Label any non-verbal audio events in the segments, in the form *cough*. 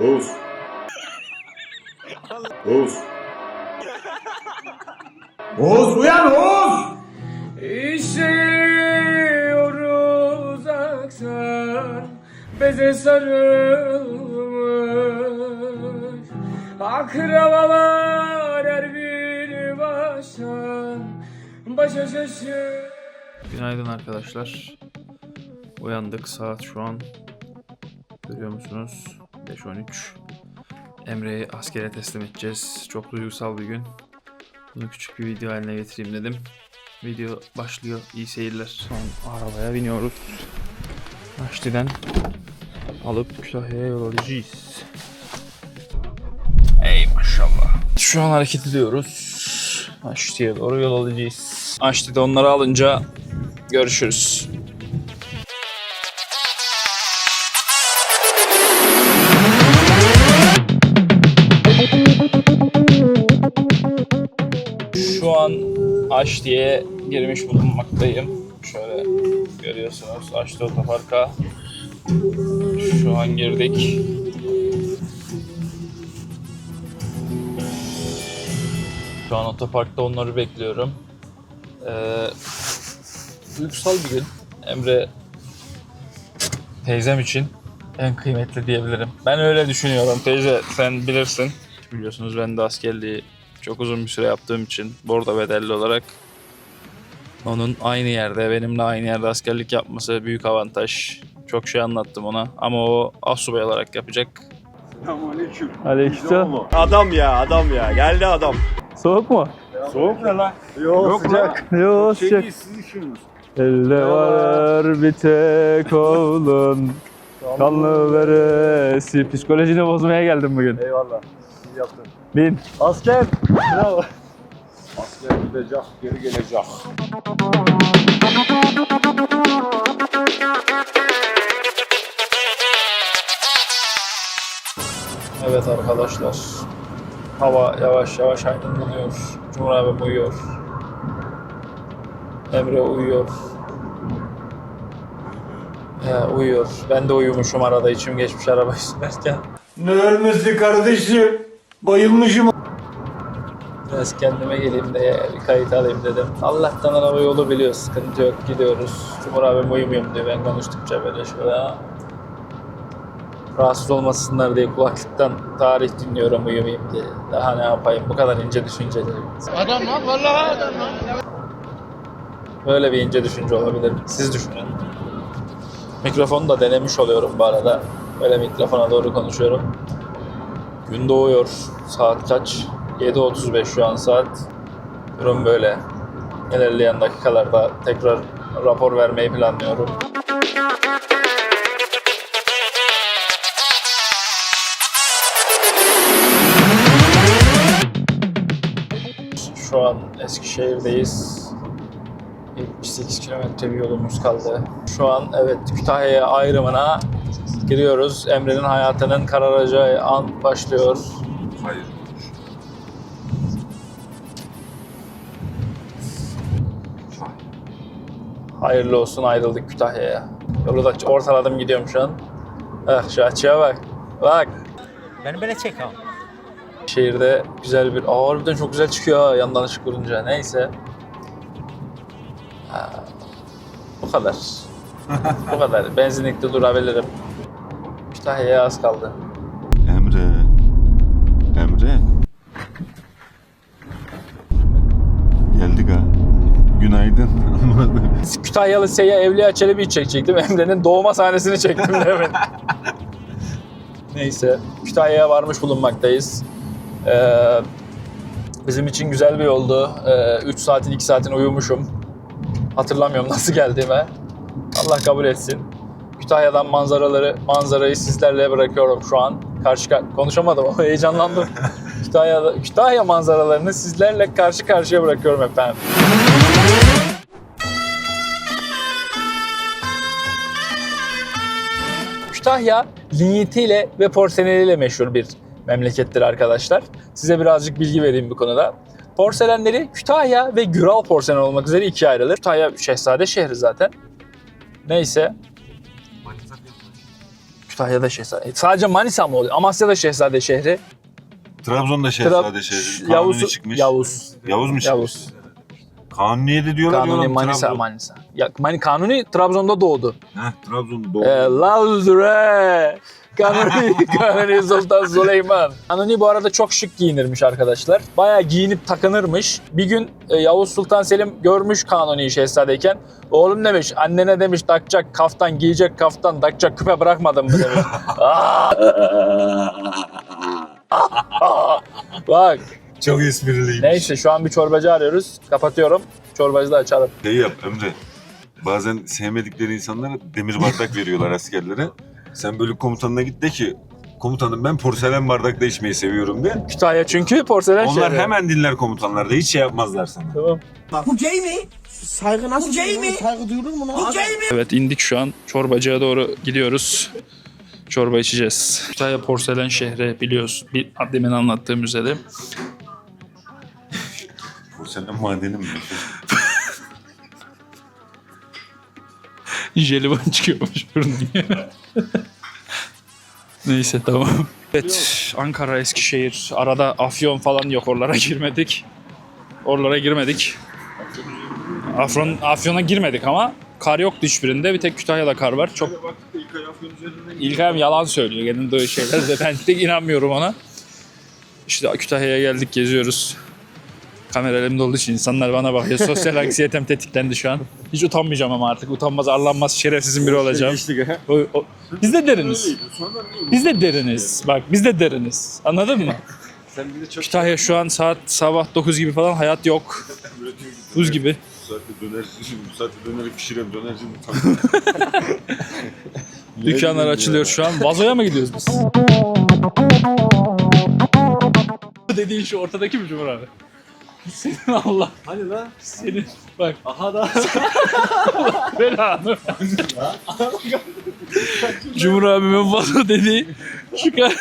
Oğuz. Oğuz. Oğuz uyan Oğuz! İşiyoruz aksan Beze sarılmış Akrabalar her biri başa Başa şaşı Günaydın arkadaşlar. Uyandık. Saat şu an görüyor musunuz? 5.13. Emre'yi askere teslim edeceğiz. Çok duygusal bir gün. Bunu küçük bir video haline getireyim dedim. Video başlıyor. İyi seyirler. Son arabaya biniyoruz. Naşti'den alıp Kütahya'ya yol alacağız. Ey maşallah. Şu an hareket ediyoruz. Naşti'ye doğru yol alacağız. Naşti'de onları alınca Görüşürüz. Aşti'ye girmiş bulunmaktayım. Şöyle görüyorsunuz Aşti Otopark'a. Şu an girdik. Şu an otoparkta onları bekliyorum. Ee, duygusal bir gün. Emre teyzem için en kıymetli diyebilirim. Ben öyle düşünüyorum. Teyze sen bilirsin. Biliyorsunuz ben de askerliği çok uzun bir süre yaptığım için bordo bedelli olarak onun aynı yerde, benimle aynı yerde askerlik yapması büyük avantaj. Çok şey anlattım ona ama o asubay olarak yapacak. Aleykümselam. Adam ya adam ya geldi adam. Soğuk mu? Soğuk ne lan? Yok, sıcak. *laughs* Yok Şey değil sizin işiniz. Elde var bir tek oğlun Kanlı veresi Psikolojini bozmaya geldim bugün Eyvallah. Yaptın. Bin Asker. Bravo. Asker gidecek, geri gelecek. Evet arkadaşlar Hava yavaş yavaş aydınlanıyor Cumhur abim uyuyor Emre uyuyor He, uyuyor. Ben de uyumuşum arada içim geçmiş araba *laughs* sürerken. Ne ölmesi kardeşim? Bayılmışım. Biraz kendime geleyim de bir kayıt alayım dedim. Allah'tan araba yolu biliyor, sıkıntı yok, gidiyoruz. Cumhur abim uyumuyorum diyor ben konuştukça böyle şöyle. ha. Rahatsız olmasınlar diye kulaklıktan tarih dinliyorum uyumayayım diye. Daha ne yapayım bu kadar ince düşünceli. Adam lan vallahi adam lan. Böyle bir ince düşünce olabilir. Siz düşünün. Mikrofonu da denemiş oluyorum bu arada. Böyle mikrofona doğru konuşuyorum. Gün doğuyor. Saat kaç? 7.35 şu an saat. Durum böyle. İlerleyen dakikalarda tekrar rapor vermeyi planlıyorum. Şu an Eskişehir'deyiz. 78 kilometre bir yolumuz kaldı. Şu an evet Kütahya'ya ayrımına giriyoruz. Emre'nin hayatının kararacağı an başlıyor. Hayır. Hayırlı olsun ayrıldık Kütahya'ya. Yolu da ortaladım gidiyorum şu an. Ah şu açıya bak. Bak. Beni böyle çek ha. Şehirde güzel bir... Aa harbiden çok güzel çıkıyor ha yandan ışık vurunca. Neyse. Ha, bu kadar. bu kadar. Benzinlikte durabilirim. Kütahya'ya az kaldı. Emre. Emre. Geldik ha. Günaydın. Kütahyalı Seyya Evliya Çelebi'yi çekecektim. Emre'nin doğma sahnesini çektim demin. *laughs* Neyse. Kütahya'ya varmış bulunmaktayız. Ee, bizim için güzel bir yoldu. 3 saatin 2 saatin uyumuşum. Hatırlamıyorum nasıl geldiğime. Allah kabul etsin. Kütahya'dan manzaraları, manzarayı sizlerle bırakıyorum şu an. Karşı konuşamadım ama *laughs* heyecanlandım. Kütahya, Kütahya manzaralarını sizlerle karşı karşıya bırakıyorum efendim. Kütahya linyitiyle ve porseleniyle meşhur bir memlekettir arkadaşlar. Size birazcık bilgi vereyim bu konuda. Porselenleri Kütahya ve Güral porselen olmak üzere ikiye ayrılır. Kütahya Şehzade şehri zaten. Neyse. Kütahya'da Şehzade. Sadece Manisa mı oluyor? Amasya'da Şehzade şehri. Trabzon'da Trab- Şehzade şehri. Kanuni Yavuz, çıkmış. Yavuz. Yavuz mu çıkmış? Yavuz. Kanuni'ye de diyorlar Kanuni diyorlar. Manisa Trabzon. Manisa. Ya, Mani, Kanuni Trabzon'da doğdu. Heh, Trabzon'da doğdu. Ee, Lavzure. Kanuni, Kanuni Sultan Süleyman. Kanuni bu arada çok şık giyinirmiş arkadaşlar. Bayağı giyinip takınırmış. Bir gün e, Yavuz Sultan Selim görmüş Kanuni'yi şehzadeyken. Oğlum demiş, annene demiş takacak kaftan, giyecek kaftan, takacak küpe bırakmadın mı demiş. *laughs* Bak Çok espriliymiş. neyse şu an bir çorbacı arıyoruz. Kapatıyorum. Çorbacı da açalım. Şey yap Emre. Bazen sevmedikleri insanlara demir bardak veriyorlar askerlere. Sen böyle komutanına git de ki komutanım ben porselen bardakta içmeyi seviyorum de. Kütahya çünkü porselen Onlar şehri. hemen dinler komutanlar da hiç şey yapmazlar sana. Tamam. Bu gay mi? Saygı nasıl? Bu gay mi? Saygı duyulur mu lan? Bu gay mi? Evet indik şu an. Çorbacıya doğru gidiyoruz. Çorba içeceğiz. Kütahya porselen şehri biliyoruz. Bir demin anlattığım üzere. Porselen madeni mi? Jelibon çıkıyormuş buradan. Neyse tamam. Evet Ankara Eskişehir. Arada Afyon falan yok oralara girmedik. Oralara girmedik. Afyon, Afyon'a girmedik ama kar yoktu hiçbirinde. Bir tek Kütahya'da kar var. Çok İlkay'ım yalan söylüyor genelde öyle şeyler de ben pek inanmıyorum ona. İşte Kütahya'ya geldik geziyoruz. Kamera elimde olduğu için insanlar bana bakıyor. *laughs* Sosyal anksiyetem tetiklendi şu an. Hiç utanmayacağım ama artık. Utanmaz, arlanmaz, şerefsizin biri olacağım. O, o- Biz de deriniz. Biz de deriniz. Bak biz de deriniz. Anladın mı? *laughs* Kütahya şu an saat sabah 9 gibi falan hayat yok. Buz gibi. Bu saatte döner, bu saatte döneri pişiren dönerci mi? *laughs* Dükkanlar açılıyor şu an. Vazoya mı gidiyoruz biz? Dediğin şu ortadaki mi Cumhur abi? Senin Allah. Hani lan? Senin. Bak. Aha da. *laughs* Belanı. Cumhur abimin vazo dediği kadar. *laughs*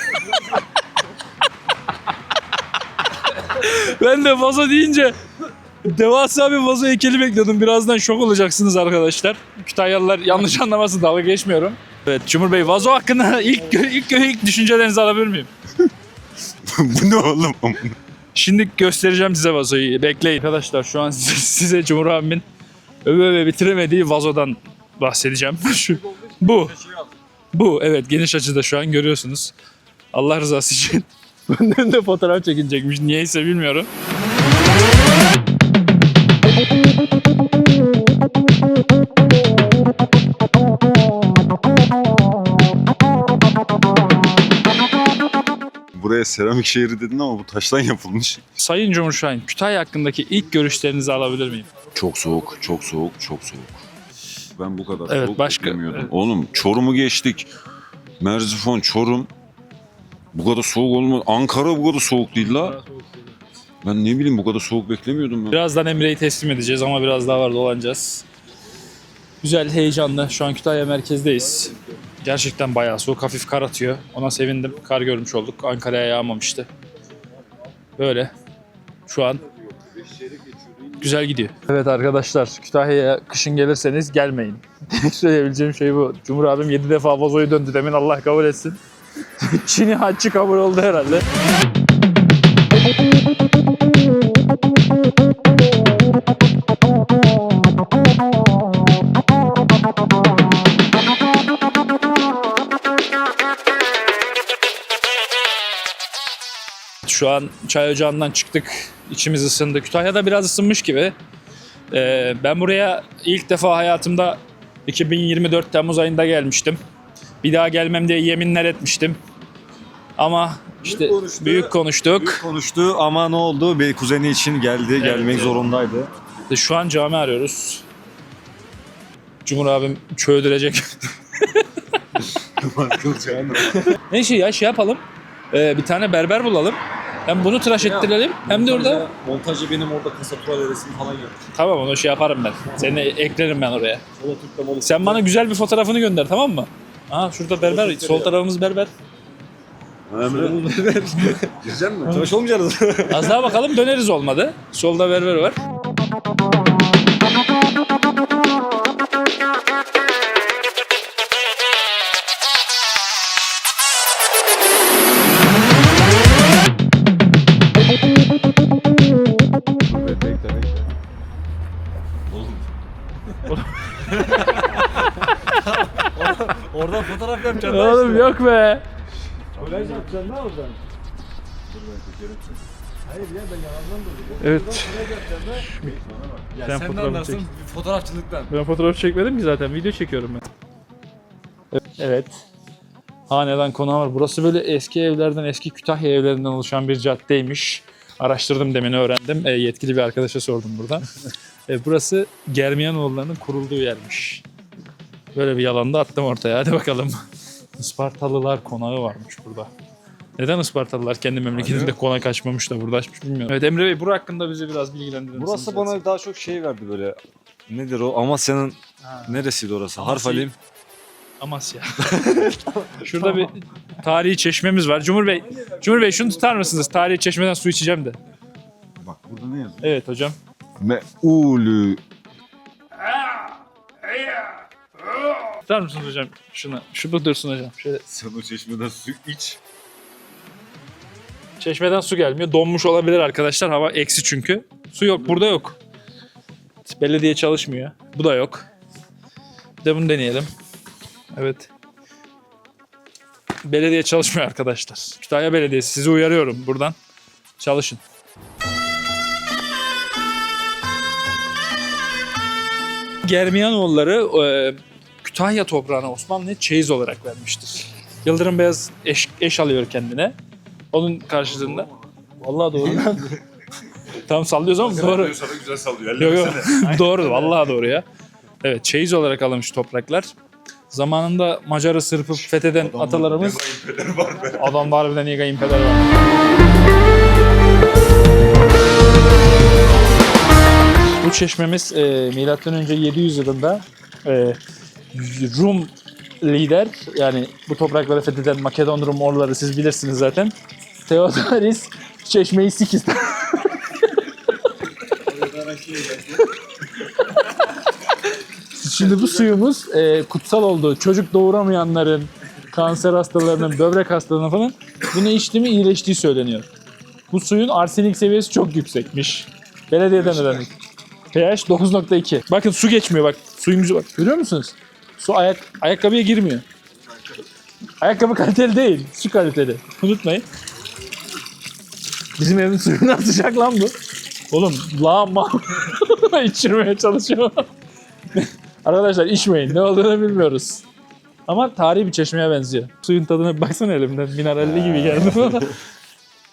ben de vazo deyince devasa bir vazo heykeli bekliyordum. Birazdan şok olacaksınız arkadaşlar. Kütahyalılar yanlış anlamasın dalga geçmiyorum. Evet Cumhur Bey vazo hakkında *laughs* ilk ilk ilk düşüncelerinizi alabilir miyim? bu ne oğlum? Şimdi göstereceğim size vazoyu. Bekleyin. Arkadaşlar şu an *laughs* size, size Cumhur abimin öve öve bitiremediği vazodan bahsedeceğim. *laughs* Şu, bu. Bu evet geniş açıda şu an görüyorsunuz. Allah rızası için. *laughs* Benden de fotoğraf çekilecekmiş. Niyeyse bilmiyorum. Buraya seramik şehri dedin ama bu taştan yapılmış. Sayın Cumhur Şahin, Kütahya hakkındaki ilk görüşlerinizi alabilir miyim? Çok soğuk, çok soğuk, çok soğuk. Ben bu kadar Evet, soğuk başka- beklemiyordum. evet. Oğlum Çorum'u geçtik. Merzifon, Çorum. Bu kadar soğuk olma. Ankara bu kadar soğuk değil la. Ben ne bileyim bu kadar soğuk beklemiyordum ben. Birazdan Emre'yi teslim edeceğiz ama biraz daha var dolanacağız. Güzel, heyecanlı. Şu an Kütahya merkezdeyiz. Gerçekten bayağı soğuk, hafif kar atıyor. Ona sevindim. Kar görmüş olduk. Ankara'ya yağmamıştı. Böyle. Şu an güzel gidiyor. Evet arkadaşlar, Kütahya'ya kışın gelirseniz gelmeyin. *laughs* Söyleyebileceğim şey bu. Cumhur abim 7 defa vazoyu döndü demin Allah kabul etsin. *laughs* Çin'i haccı kabul oldu herhalde. Şu an çay ocağından çıktık. İçimiz ısındı. Kütahya'da biraz ısınmış gibi. Ee, ben buraya ilk defa hayatımda 2024 Temmuz ayında gelmiştim. Bir daha gelmem diye yeminler etmiştim. Ama işte büyük konuştuk. Konuştu ama ne oldu? Bir kuzeni için geldi, gelmek evet. zorundaydı. İşte Şu an cami arıyoruz. Cumhur abim çöldürecek. *laughs* Neyse ya şey yapalım. Ee, bir tane berber bulalım. Hem bunu tıraş ettirelim hem de orada Montajı benim orada kasa tuvalet resmi falan yap. Tamam onu şey yaparım ben. Seni eklerim ben oraya. Sola tıklamalı. Sen bana güzel bir fotoğrafını gönder tamam mı? Aa şurada berber. Sol tarafımız berber. Emre. *laughs* Girecek mi? Tıraş olmayacağız. *laughs* Az daha bakalım döneriz olmadı. Solda berber var. *laughs* yok be. Kolaj yapacaksın ne olacaksın? Evet. Ya Sen sen, de anlarsın çek. fotoğrafçılıktan. Ben fotoğraf çekmedim ki zaten. Video çekiyorum ben. Evet. Hanedan konağı var. Burası böyle eski evlerden, eski Kütahya evlerinden oluşan bir caddeymiş. Araştırdım demin öğrendim. E, yetkili bir arkadaşa sordum burada. *laughs* e, burası Germiyanoğullarının kurulduğu yermiş. Böyle bir yalan da attım ortaya. Hadi bakalım. Ispartalılar konağı varmış burada. Neden Ispartalılar kendi memleketinde konak açmamış da burada açmış bilmiyorum. Evet Emre Bey bura hakkında bizi biraz bilgilendirir misiniz? Burası bana daha çok şey verdi böyle. Nedir o? Amasya'nın Ha. neresiydi orası? Amasya. Harf alayım. Amasya. *laughs* Şurada bir tarihi çeşmemiz var. Cumhur Bey, Cumhur Bey şunu tutar mısınız? Tarihi çeşmeden su içeceğim de. Bak burada ne yazıyor? Evet hocam. Me'ulü. Tutar mısınız hocam? Şunu. Şurada dursun hocam. Şöyle. Sen o çeşmeden su iç. Çeşmeden su gelmiyor. Donmuş olabilir arkadaşlar. Hava eksi çünkü. Su yok. Burada yok. Belediye çalışmıyor. Bu da yok. Bir de bunu deneyelim. Evet. Belediye çalışmıyor arkadaşlar. Kütahya Belediyesi sizi uyarıyorum buradan. Çalışın. Germiyanoğulları e, Kütahya toprağına Osmanlı'ya çeyiz olarak vermiştir. Yıldırım Beyaz eş, eş alıyor kendine. Onun karşılığında. Vallahi doğru. *laughs* Tam sallıyoruz ama doğru. Sana güzel sallıyor. Yok yok. *laughs* doğru. Vallahi doğru ya. Evet çeyiz olarak alınmış topraklar. Zamanında Macar'ı Sırp'ı fetheden atalarımız adamda harbiden iyi kayınpeder var. Bu çeşmemiz e, milattan önce 700 yılında e, Rum lider yani bu toprakları fetheden Makedon Rum orları siz bilirsiniz zaten. Theodoris çeşmeyi Sikis *laughs* Şimdi bu suyumuz e, kutsal oldu. Çocuk doğuramayanların, kanser hastalarının, böbrek hastalarının falan bunu içti mi iyileştiği söyleniyor. Bu suyun arsenik seviyesi çok yüksekmiş. Belediyeden öğrendik. pH 9.2. Bakın su geçmiyor bak. Gücü bak. Görüyor musunuz? Su ayak ayakkabıya girmiyor. Ayakkabı kaliteli değil. Su kaliteli. Unutmayın. Bizim evin suyu nasıl sıcak lan bu? Oğlum lağma *laughs* içirmeye çalışıyor. *laughs* Arkadaşlar içmeyin. Ne olduğunu bilmiyoruz. Ama tarihi bir çeşmeye benziyor. Suyun tadına baksana elimden. Mineralli gibi geldi.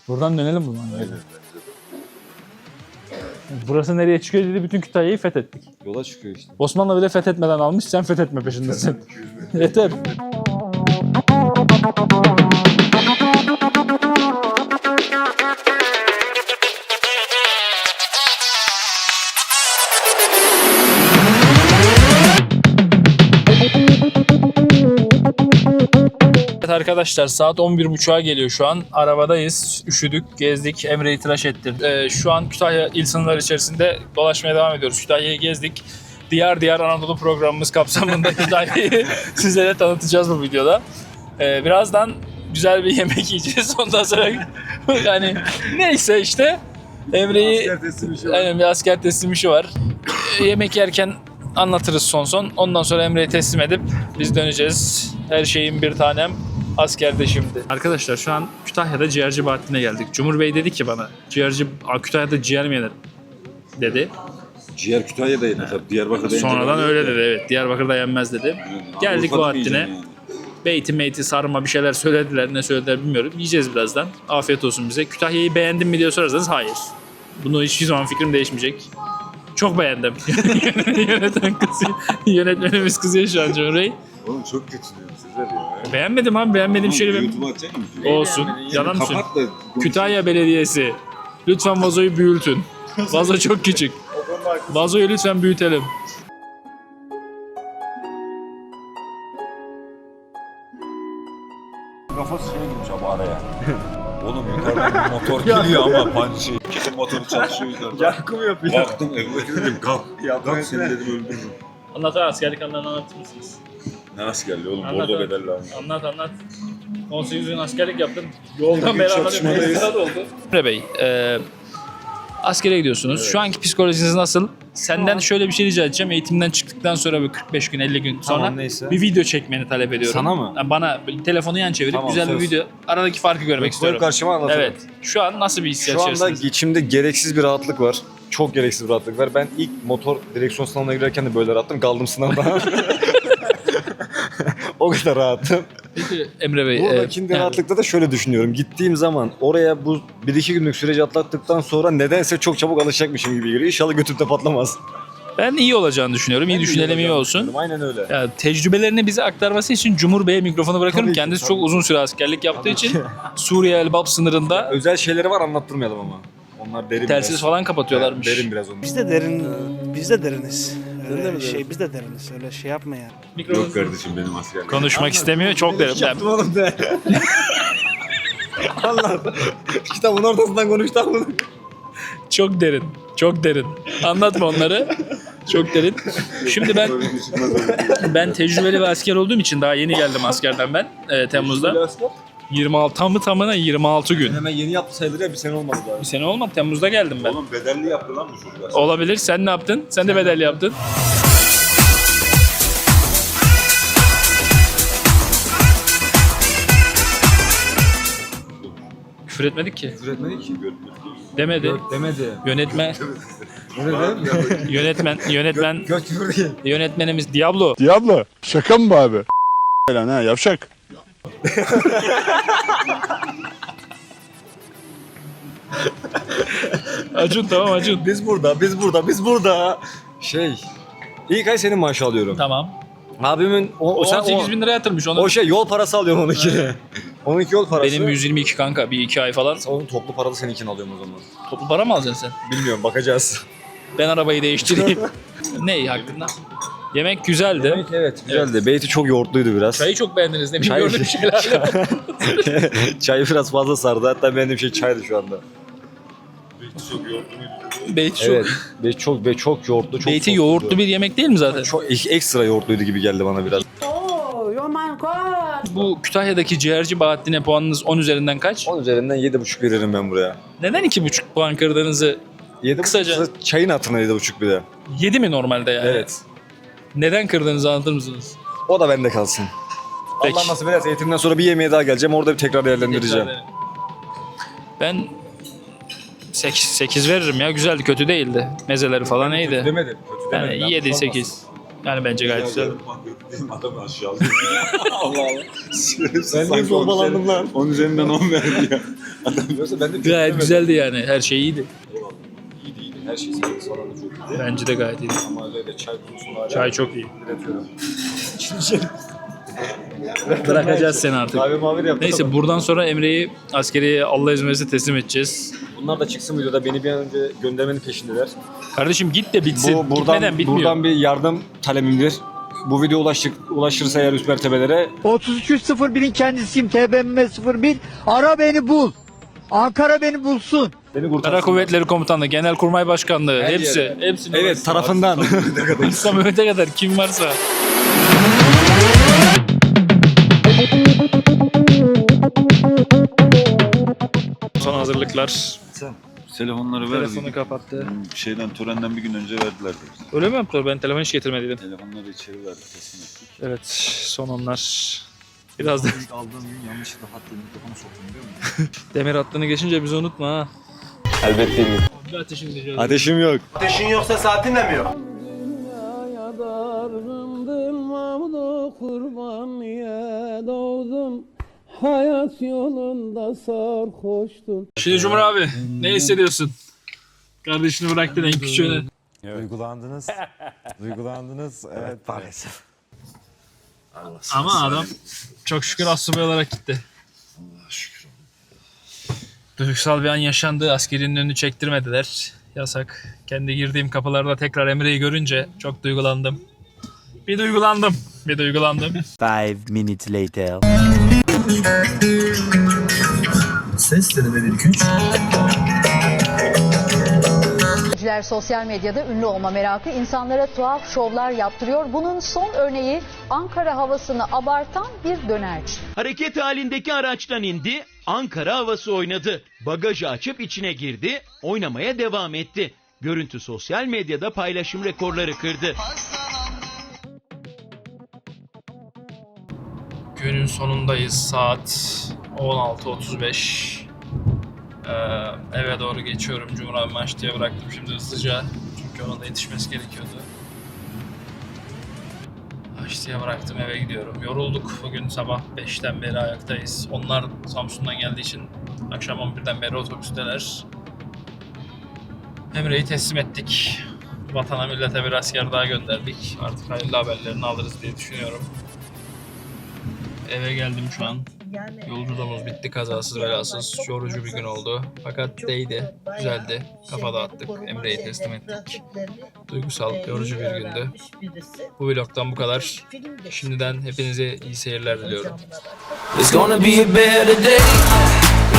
Buradan dönelim bu zaman. Burası nereye çıkıyor dedi bütün Kütahya'yı fethettik. Yola çıkıyor işte. Osmanlı bile fethetmeden almış sen fethetme peşindesin. *laughs* Yeter. Arkadaşlar saat 11.30'a geliyor şu an. Arabadayız. Üşüdük, gezdik. Emre'yi tıraş ettim. Ee, şu an Kütahya il sınırları içerisinde dolaşmaya devam ediyoruz. Kütahya'yı gezdik. Diğer diğer Anadolu programımız kapsamında *laughs* Kütahya'yı sizlere tanıtacağız bu videoda. Ee, birazdan güzel bir yemek yiyeceğiz. *laughs* Ondan sonra yani neyse işte Emre'yi Aynen bir asker teslim işi var. Ee, yemek yerken anlatırız son son. Ondan sonra Emre'yi teslim edip biz döneceğiz. Her şeyin bir tanem askerde şimdi. Arkadaşlar şu an Kütahya'da ciğerci Bahattin'e geldik. Cumhur Bey dedi ki bana ciğerci Aa, Kütahya'da ciğer mi yenir dedi. Ciğer Kütahya'da yenir tabii. Diyarbakır'da Sonradan öyle dedi evet. Diyarbakır'da yenmez dedi. Geldik Urfa'da mı Bahattin'e. yiyeceksin yani? Beyti meyti sarma bir şeyler söylediler. Ne söylediler bilmiyorum. Yiyeceğiz birazdan. Afiyet olsun bize. Kütahya'yı beğendin mi diye sorarsanız hayır. Bunu hiçbir zaman fikrim değişmeyecek. Çok beğendim. *laughs* Yöneten kızıyor. Yönetmenimiz kızıyor şu an Cumhur Bey. Oğlum çok kötü diyorum sizler ya. Beğenmedim abi. Beğenmediğim ben... YouTube'a atacak mısın? Olsun. Yalan mı söylüyorsun? Kapat da. Kütahya Belediyesi. Lütfen vazoyu büyütün. *laughs* Vazo çok küçük. Vazoyu lütfen büyütelim. Kafası şey girmiş abi araya. *laughs* Oğlum yukarıdan bir motor geliyor ama pançı. Kesin motoru çalışıyor yukarıda. *laughs* Yankı yapıyor? Kalktım evime dedim kalk. Kalk seni dedim öldürürüm. Anlat askerlik anlarını anlatır mısınız? Ne askerli oğlum Anlat bordo abi. bedelli almış. Anlat anlat. 18 gün askerlik yaptım. Yoldan beraber çatışmadayız. mezunat oldu. Emre Bey, e, Askere gidiyorsunuz. Şu anki psikolojiniz nasıl? Senden şöyle bir şey rica edeceğim. Eğitimden çıktıktan sonra bir 45 gün 50 gün sonra Tamam, neyse. bir video çekmeni talep ediyorum. Sana mı? Yani Bana böyle telefonu yan çevirip Tamam, güzel bir söz. video aradaki farkı görmek istiyorum. karşıma anlatırım. Evet. Şu an nasıl bir hissiyat Şu anda içerisindesiniz? içimde gereksiz bir rahatlık var. Çok gereksiz bir rahatlık var. Ben ilk motor direksiyon sınavına girerken de böyle rahattım. Kaldım sınavda. *laughs* o kadar rahattım. Peki Emre Bey. Buradakinde e, rahatlıkta da şöyle düşünüyorum. Gittiğim zaman oraya bu 1-2 günlük süreci atlattıktan sonra nedense çok çabuk alışacakmışım gibi geliyor. İnşallah götümde patlamaz. ben iyi olacağını düşünüyorum. İyi düşünelim iyi olsun. Aynen öyle. Ya, tecrübelerini bize aktarması için Cumhur Bey'e mikrofonu bırakıyorum. Tabii ki, Kendisi tabii çok uzun süre askerlik yaptığı için *laughs* Suriye Elbap sınırında Özel şeyleri var anlattırmayalım ama. Onlar derin telsiz biraz. falan kapatıyorlarmış. Derin biraz onlar. Biz de derin, biz de deriniz. Öyle şey, biz de deriniz. Öyle şey yapma ya. Mikrofonu- Yok kardeşim benim askerliğim. Konuşmak istemiyor. Çok derin. Ben- oğlum de. *laughs* Allah. Kitabın ortasından konuştu ama. Çok derin. Çok derin. Anlatma onları. Çok derin. Şimdi ben ben tecrübeli bir asker olduğum için daha yeni geldim askerden ben e, Temmuz'da. 26 tamı tamına 26 gün. Hemen yeni yaptı sayılır ya bir sene olmadı daha. Bir sene olmadı Temmuz'da geldim ben. Oğlum bedelli yaptı lan bu çocuk. Olabilir. Sen ne yaptın? Sen de bedelli yaptın. Küfür etmedik ki. Küfür etmedi ki. Demedi. Demedi. Yönetmen *laughs* Ne dedi? yönetmen yönetmen Göt küfür değil. yönetmenimiz Diablo. Diablo şaka mı bu abi? Lan ha yavşak. *laughs* Acun tamam Acun. Biz burada, biz burada, biz burada. Şey, ilk ay senin maaşı alıyorum. Tamam. Abimin o, o, sen, 18 o, bin lira yatırmış onu. o şey yol parası alıyorum onunki. *laughs* onunki yol parası. Benim 122 kanka bir iki ay falan. Onun toplu paralı seninkini alıyorum o zaman. Toplu para mı alacaksın sen? Bilmiyorum bakacağız. Ben arabayı değiştireyim. *laughs* ne hakkında? Yemek güzeldi. Evet, evet güzeldi. Beyti çok yoğurtluydu biraz. Çayı çok beğendiniz ne Çay- gördüğüm şeyler. *laughs* Çayı biraz fazla sardı. Hatta benim şey çaydı şu anda. Beyti çok, Evet. Beyti çok, be çok yoğurtlu. Çok beyti yoğurtlu bir yemek değil mi zaten? Çok ek- ekstra yoğurtluydu gibi geldi bana biraz. Bu Kütahya'daki ciğerci Bahattin'e puanınız 10 üzerinden kaç? 10 üzerinden 7,5 veririm ben buraya. Neden 2,5 puan kırdığınızı 7 Kısaca. Çayın hatırına 7,5 bir de. 7 mi normalde yani? Evet. Neden kırdığınızı anlatır mısınız? O da bende kalsın. Peki. Allah nasip ederse eğitimden sonra bir yemeğe daha geleceğim. Orada bir tekrar değerlendireceğim. Ben 8, 8 veririm ya güzeldi kötü değildi. Mezeleri falan iyiydi. Demedim. Kötü demedim. Yani 7 8. Yani bence gayet güzel. Adamı aşağı aldı. *laughs* Allah Allah. Ben niye zorbalandım lan? 10 üzerinden 10 verdi ya. Yoksa ben de kötü Gayet demedim. güzeldi yani. Her şey iyiydi. İyiydi iyiydi. Her şey sevgisi falan da çok iyiydi. Bence de gayet iyiydi. Ama de çay konusunda Çay çok iyi. üretiyorum. *laughs* Bırakacağız seni artık. Kahve mavi de yaptık Neyse buradan sonra Emre'yi askeriye Allah izin teslim edeceğiz. Bunlar da çıksın videoda beni bir an önce göndermenin peşindeler. Kardeşim git de bitsin. Bu Gitmeden buradan bitmiyor. buradan bir yardım talebimdir. Bu video ulaştık, ulaşırsa eğer üst mertebelere 3301'in kendisiyim TBMM 01. Ara beni bul. Ankara beni bulsun. Beni Kara kurtarsın. Kuvvetleri Komutanlığı, Genelkurmay Başkanlığı Her hepsi. yere. Hepsini Evet tarafından. İslam *laughs* Mehmet'e kadar kim varsa. Son hazırlıklar. Telefonları verdi. Telefonu kapattı. Şeyden törenden bir gün önce verdiler. Öyle mi yaptılar? Ben telefon hiç getirmediydim. Telefonları içeri verdi teslim ettik. Evet, son onlar. Biraz da aldığım gün yanlışlıkla hatta mikrofonu soktum biliyor musun? *laughs* demir hattını geçince bizi unutma ha. Elbette ateşin diyeceğiz. Ateşim yok. Ateşin yoksa saatinle mi yok? kurban niye doğdum Hayat yolunda sarhoştum Şimdi Cumhur abi ne hissediyorsun? Kardeşini bıraktın en küçüğüne. Duygulandınız. *laughs* Duygulandınız. Evet maalesef. Ama adam çok şükür asubay olarak gitti. Duygusal bir an yaşandı. Askerinin önünü çektirmediler. Yasak. Kendi girdiğim kapılarda tekrar Emre'yi görünce çok duygulandım. Bir duygulandım. Bir duygulandım. *laughs* Five minutes later. Öğrenciler sosyal medyada ünlü olma merakı insanlara tuhaf şovlar yaptırıyor. Bunun son örneği Ankara havasını abartan bir dönerci. Hareket halindeki araçtan indi. Ankara havası oynadı. Bagajı açıp içine girdi, oynamaya devam etti. Görüntü sosyal medyada paylaşım rekorları kırdı. Günün sonundayız. Saat 16.35. Ee, eve doğru geçiyorum. Cumhur abi maç diye bıraktım şimdi hızlıca. Çünkü ona da yetişmesi gerekiyordu. Diye bıraktım eve gidiyorum. Yorulduk. Bugün sabah 5'ten beri ayaktayız. Onlar Samsun'dan geldiği için akşam 11'den beri otobüsteler. Emre'yi teslim ettik. Vatana millete bir asker daha gönderdik. Artık hayırlı haberlerini alırız diye düşünüyorum. Eve geldim şu an. Yolculuğumuz bitti kazasız belasız. Yorucu bir gün oldu. Fakat değdi. Güzeldi. Kafa dağıttık. Emre'yi teslim ettik. Duygusal, yorucu bir gündü. Bu vlogdan bu kadar. Şimdiden hepinize iyi seyirler diliyorum. It's gonna be a better day.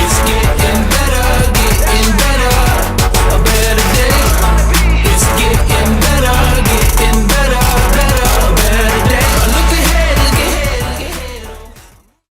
It's getting better, getting better. A better day. It's getting better, getting better.